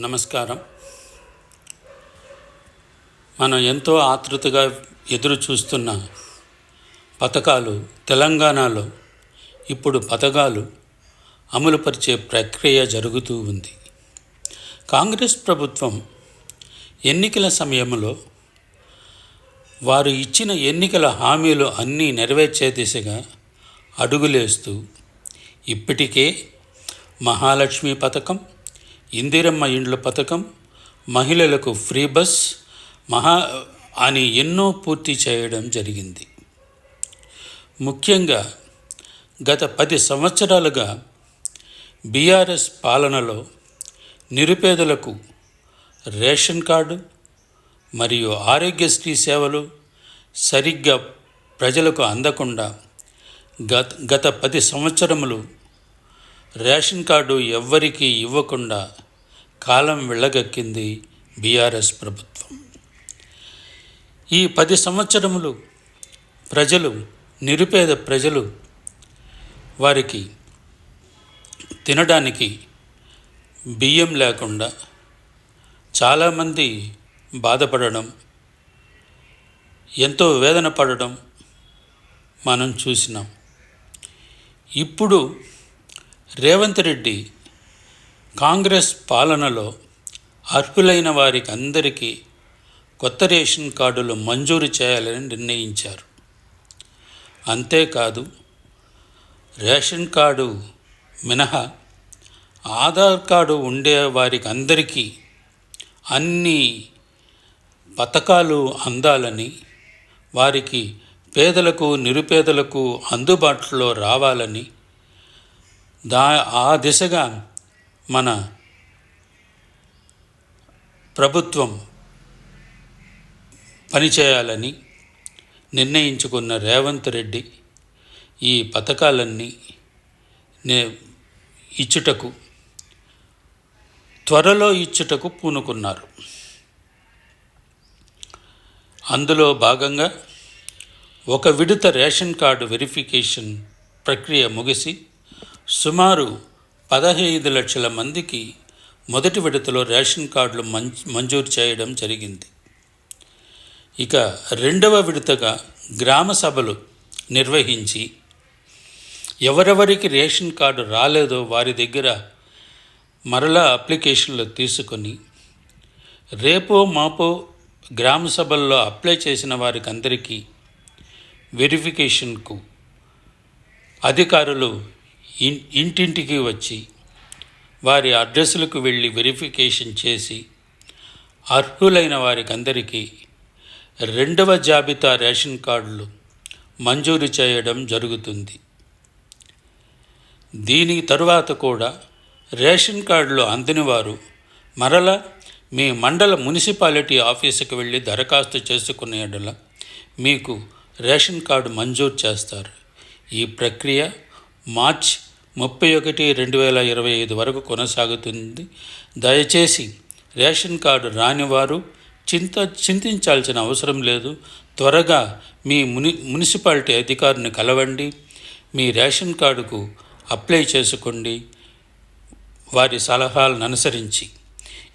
నమస్కారం. మనం ఎంతో ఆతృతగా ఎదురు చూస్తున్న పథకాలు తెలంగాణలో ఇప్పుడు పథకాలు అమలుపరిచే ప్రక్రియ జరుగుతూ ఉంది. కాంగ్రెస్ ప్రభుత్వం ఎన్నికల సమయంలో వారు ఇచ్చిన ఎన్నికల హామీలు అన్నీ నెరవేర్చే దిశగా అడుగులేస్తూ ఇప్పటికే మహాలక్ష్మి పథకం ఇందిరమ్మ ఇండ్ల పథకం మహిళలకు ఫ్రీ బస్ మహా అని ఎన్నో పూర్తి చేయడం జరిగింది. ముఖ్యంగా గత పది సంవత్సరాలుగా బీఆర్ఎస్ పాలనలో నిరుపేదలకు రేషన్ కార్డు మరియు ఆరోగ్యశ్రీ సేవలు సరిగ్గా ప్రజలకు అందకుండా గత గత పది సంవత్సరములు రేషన్ కార్డు ఎవ్వరికీ ఇవ్వకుండా కాలం వెళ్ళగక్కింది బీఆర్ఎస్ ప్రభుత్వం. ఈ పది సంవత్సరములు ప్రజలు నిరుపేద ప్రజలు వారికి తినడానికి బియ్యం లేకుండా చాలామంది బాధపడడం ఎంతో వేదన పడడం మనం చూసినాం. ఇప్పుడు రేవంత్ రెడ్డి కాంగ్రెస్ పాలనలో అర్హులైన వారికి అందరికీ కొత్త రేషన్ కార్డులు మంజూరు చేయాలని నిర్ణయించారు. అంతేకాదు రేషన్ కార్డు మినహా ఆధార్ కార్డు ఉండే వారికి అందరికీ అన్ని పథకాలు అందాలని వారికి పేదలకు నిరుపేదలకు అందుబాటులో రావాలని దా ఆ దిశగా మన ప్రభుత్వం పనిచేయాలని నిర్ణయించుకున్న రేవంత్ రెడ్డి ఈ పథకాలన్నీ నే ఇచ్చుటకు త్వరలో ఇచ్చుటకు పూనుకున్నారు. అందులో భాగంగా ఒక విడత రేషన్ కార్డు వెరిఫికేషన్ ప్రక్రియ ముగిసి సుమారు పదహైదు లక్షల మందికి మొదటి విడతలో రేషన్ కార్డులు మంజ్ మంజూరు చేయడం జరిగింది. ఇక రెండవ విడతగా గ్రామ సభలు నిర్వహించి ఎవరెవరికి రేషన్ కార్డు రాలేదో వారి దగ్గర మరలా అప్లికేషన్లు తీసుకొని రేపో మాపో గ్రామ సభల్లో అప్లై చేసిన వారికి అందరికీ వెరిఫికేషన్కు అధికారులు ఇంటింటికి వచ్చి వారి అడ్రస్లకు వెళ్ళి వెరిఫికేషన్ చేసి అర్హులైన వారికి అందరికీ రెండవ జాబితా రేషన్ కార్డులు మంజూరు చేయడం జరుగుతుంది. దీని తరువాత కూడా రేషన్ కార్డులు అందని వారు మరల మీ మండల మున్సిపాలిటీ ఆఫీసుకు వెళ్ళి దరఖాస్తు చేసుకునేడల మీకు రేషన్ కార్డు మంజూరు చేస్తారు. ఈ ప్రక్రియ మార్చ్ ముప్పై ఒకటి రెండు వేల ఇరవై ఐదు వరకు కొనసాగుతుంది. దయచేసి రేషన్ కార్డు రానివారు చింత చింతించాల్సిన అవసరం లేదు. త్వరగా మీ ముని మున్సిపాలిటీ అధికారిని కలవండి. మీ రేషన్ కార్డుకు అప్లై చేసుకోండి. వారి సలహాలను అనుసరించి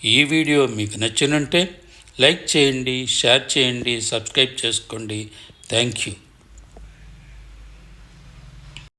ఈ వీడియో మీకు నచ్చినంటే లైక్ చేయండి షేర్ చేయండి సబ్స్క్రైబ్ చేసుకోండి. Thank you.